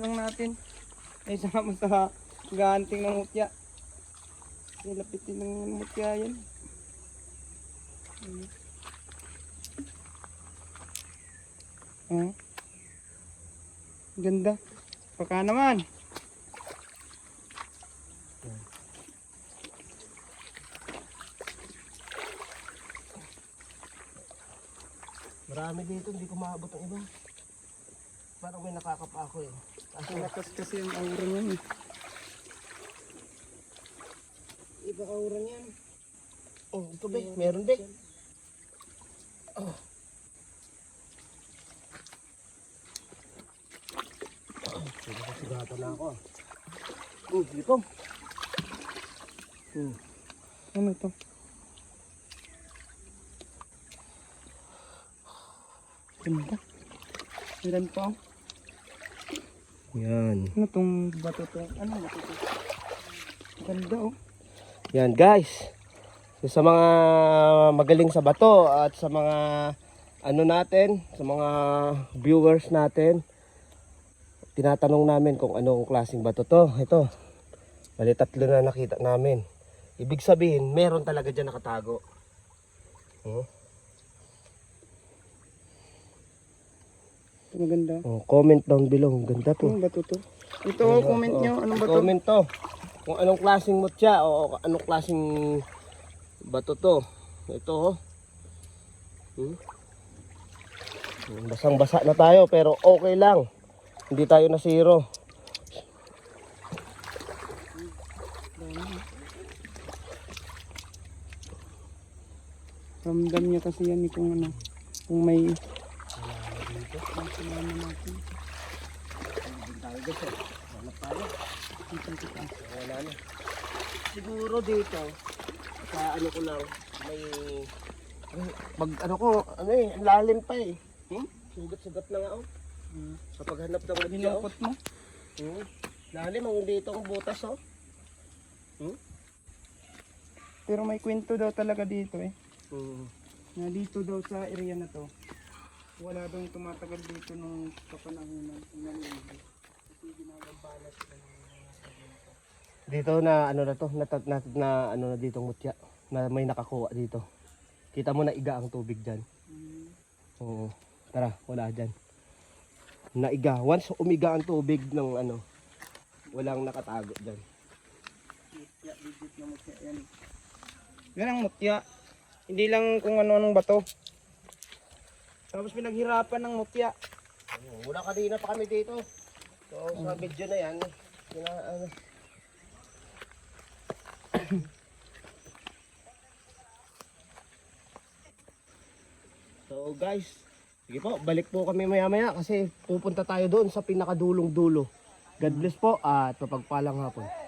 lang natin. Ay sama sa gahanting ng mutya. Nilapitin ng mutya yan. Ayun. Oh. Ganda. Baka naman. Marami dito, hindi ko maabot ang iba. Parang may nakakapa ako eh. Ang lakas kasi yung aura niyan eh. iba aura niyan. Oh, ito be, meron be. Oh. Oh, Sugatan na ako. Hmm, dito. Hmm. Ano to? Ganda. Meron pa. oh. Yan. Ano tong bato to? Ano bato to? Ganda oh. Yan guys. So, sa mga magaling sa bato at sa mga ano natin, sa mga viewers natin, tinatanong namin kung anong klaseng bato to. Ito. Bali tatlo na nakita namin. Ibig sabihin, meron talaga dyan nakatago. Oh, Ito maganda. oh, comment down below. Ang Ganda to. Anong bato to? Ito oh, comment Oh, nyo. Anong bato? Comment to. Kung anong klaseng mutya o anong klaseng bato to. Ito oh. Hmm? Basang basa na tayo pero okay lang. Hindi tayo na zero. Ramdam niya kasi yan eh kung ano. Kung may... Ang sinama natin. tayo. Hanap tayo. Wala na. Siguro dito, sa ano ko lang, may... Pag ano ko, ano eh, lalim pa eh. Hmm? Sugat-sugat na nga oh. Hmm. Sa paghanap ng oh. Hinukot mo. Hmm. Lalim ang dito ang butas oh. Hmm? Pero may kwento daw talaga dito eh. Hmm. Na dito daw sa area na to. Wala daw yung tumatagal dito nung kapanahonan. Tingnan mo. Kasi ginagambala sila ng Dito na ano na to, na, na, na ano na dito mutya. Na may nakakuha dito. Kita mo na iga ang tubig diyan. Hmm. Oo. Tara, wala dyan. Naiga. Once umiga ang tubig ng ano, walang nakatago dyan. Mutya, digit na mutya yan. Yan ang mutya. Hindi lang kung ano-anong bato. Tapos pinaghirapan ng mutya. Wala kanina pa kami dito. So sa video na yan, kina, ano, So guys, sige po, balik po kami maya maya kasi pupunta tayo doon sa pinakadulong dulo. God bless po at mapagpalang hapon.